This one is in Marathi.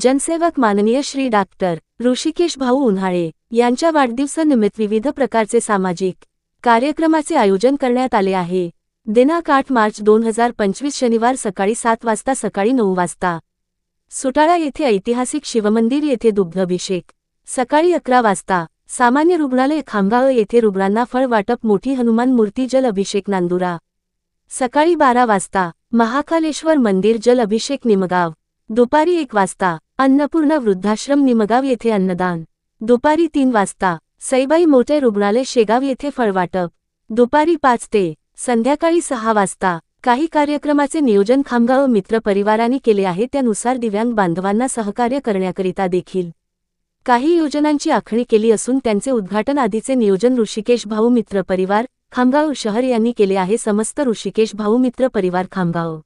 जनसेवक माननीय श्री डॉक्टर ऋषिकेश भाऊ उन्हाळे यांच्या वाढदिवसानिमित्त विविध प्रकारचे सामाजिक कार्यक्रमाचे आयोजन करण्यात आले आहे. दिनांक आठ मार्च दोन हजार पंचवीस शनिवार सकाळी सात वाजता सकाळी नऊ वाजता सुटाळा येथे ऐतिहासिक शिवमंदिर येथे दुग्धाभिषेक. सकाळी अकरा वाजता सामान्य रुग्णालय खामगाव येथे रुग्णांना फळ वाटप मोठी हनुमान मूर्ती जल अभिषेक नांदुरा. सकाळी बारा वाजता महाकालेश्वर मंदिर जल अभिषेक निमगाव. दुपारी एक वाजता अन्नपूर्णा वृद्धाश्रम निमगाव येथे अन्नदान. दुपारी तीन वाजता सईबाई मोठे रुग्णालय शेगाव येथे फळवाटप. दुपारी पाच ते संध्याकाळी सहा वाजता काही कार्यक्रमाचे नियोजन खामगाव मित्र परिवाराने केले आहे त्यानुसार दिव्यांग बांधवांना सहकार्य करण्याकरिता देखील. काही योजनांची आखणी केली असून त्यांचे उद्घाटन आधीचे नियोजन ऋषिकेश भाऊ मित्र परिवार खामगाव शहर यांनी केले आहे समस्त ऋषिकेश भाऊ मित्र परिवार खामगाव.